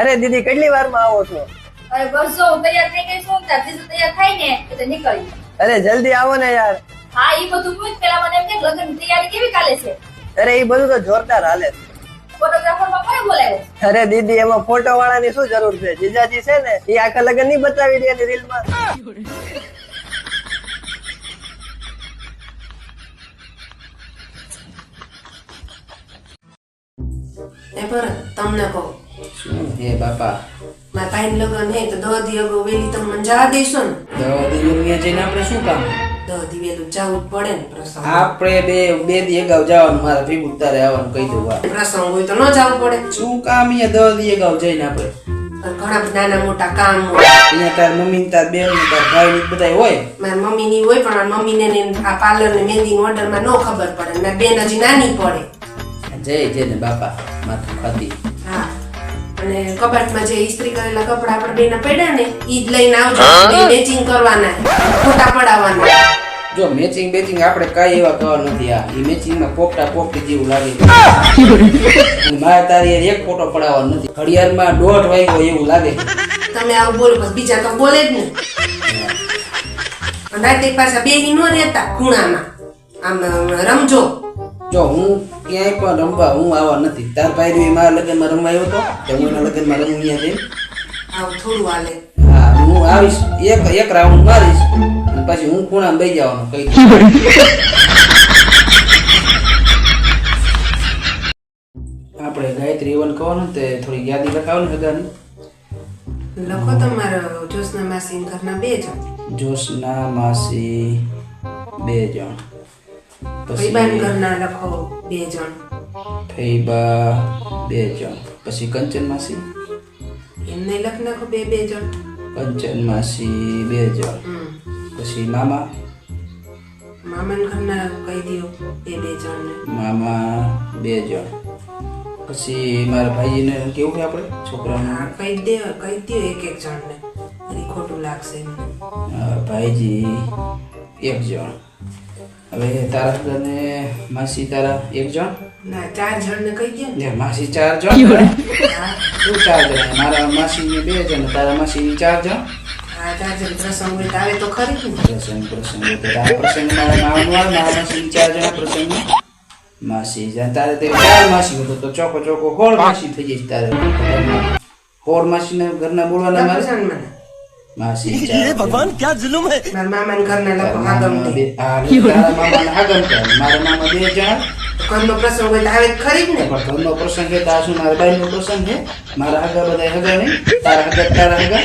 અરે દીદી કેટલી વારમાં આવો છો? અરે બસ જો તૈયાર થઈ ગઈ છું ત્યારથી જ તૈયાર થાય ને એટલે નીકળી. અરે જલ્દી આવો ને યાર. હા એ બધું પૂછ પેલા મને એમ કે લગ્ન તૈયારી કેવી કાલે છે? અરે એ બધું તો જોરદાર હાલે છે. ફોટોગ્રાફરમાં કોને બોલાવ્યો અરે દીદી એમાં ફોટો વાળાની શું જરૂર છે? જીજાજી છે ને એ આખા લગન નહીં બતાવી દે રીલમાં એ પર તમને કહું શું? હે બાપા. મારા ભાઈ લગ્ન હે તો દહ દી અગાઉ વેલી તમે મને જવા દેશો ને. દવા દિવ્યા જઈને આપણે શું કામ? દહ દી વેલું જવું પડે ને પ્રસંગ. આપણે બે બે દી અગાઉ જવાનું મારા ભેગું તારે આવવાનું કહી દઉં પ્રસંગ હોય તો ન જવું પડે. શું કામ અહીંયા દવા દી અગાઉ જઈને આપણે? ઘણા નાના મોટા કામ હોય. અહીંયા તાર મમ્મી ને તાર બેન તાર ભાઈ ને બધા હોય. મારા મમ્મી ની હોય પણ મમ્મી ને આ પાર્લર ને મહેંદી ઓર્ડરમાં ન ખબર પડે. મેં બેન હજી નાની પડે. જય જય ને બાપા માથું ખાતી અને કબાટમાં જે ઇસ્ત્રી કરેલા કપડા આપણે બેના પડ્યા ને ઈ જ લઈને આવજો. મેચિંગ કરવાના. ફોટા પડાવવાના. જો મેચિંગ બેચિંગ આપણે કાંઈ એવા કરવા નથી આ. એ મેચિંગમાં પોપટા પોપટી જેવું લાગે મારે તારી એક ફોટો પડાવવાનો નથી. ઘડિયાળમાં દોઢ વાગ્યો એવું લાગે તમે આવું બોલો બીજા તો બોલે જ નહીં રાતે પાછા બેહી ન રહેતા ખૂણામાં. આમ રમજો. જો હું ક્યાંય પણ રમવા હું આવા નથી. તાર ભાઈ મારા લગ્નમાં રમવા આવ્યો હતો તો હું એના લગ્નમાં રમું અહીંયા જઈને? આવું થોડું હાલે. હા હું આવીશ. એક એક રાઉન્ડ મારીશ. અને પછી હું ખૂણા બે જવાનું કઈ આપણે ગાયત્રી એવન કહવાનું તે થોડી યાદી લખાવો ને હગાની. લખો તમારો જોશના માસી ઘરના બે જણ. જોશના માસી બે જણ. પછી ઘરના લખો બે જણ. ફૈબા બે જણ. પછી કંચન માસી? એમને લખ નાખો બે બે જણ. કંચન માસી બે જણ. પછી મામા? મામાને ઘરના કહી દો બે બે જણ ને મામા બે જણ. પછી મારા ભાઈને કેવું કે આપણે? છોકરાને? હા કહી દે કહી દો એક એક જણને. ખોટું લાગશે ભાઈજી એક જણ. હવે તારા ને માસી તારા એક જણ? ના ચાર જણ ને કહી દો ને. ને માસી ચાર જણ હા. શું ચાર જણ? મારા માસીને બે જણ તારા માસીની ચાર જણ? હા ચાર જણ પ્રસંગ હોય તો આવે તો ખરી જ પ્રસંગ પ્રસંગ તો નામ આવે મારા માસીની ચાર જણ પ્રસંગ માસી જ્યાં તારે તે ચાર માસી હતો તો ચોકો ચોકો હોળ માસી થઈ જઈશ તારે. હોળ માસીને ઘરના બોલવાના મારે? ને ચાર ભગવાન ક્યાં જુલુમ હે મારા મામાન ઘરના લખો આગમ દે તારા મામાને આગળ કર. મારા મામા બે જણા ઘરનો પ્રસંગ હોય તો આવે ખરી જ ને પણ ઘરનો પ્રસંગ છે તાર મારા બાઈનો પ્રસંગ છે મારા હગા બધા હગા નહીં તારા હગા તારા હગા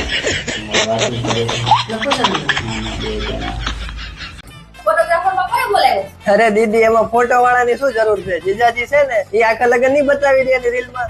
વાતું કરે છે. લખો છે ને મને. મામા બે જણા ફોટોગ્રાફરમાં કોને બોલાવ્યો અરે દીદી એમાં ફોટો વાળાની શું જરૂર છે જીજાજી છે ને એ આખા લગન નહીં બતાવી દે રીલમાં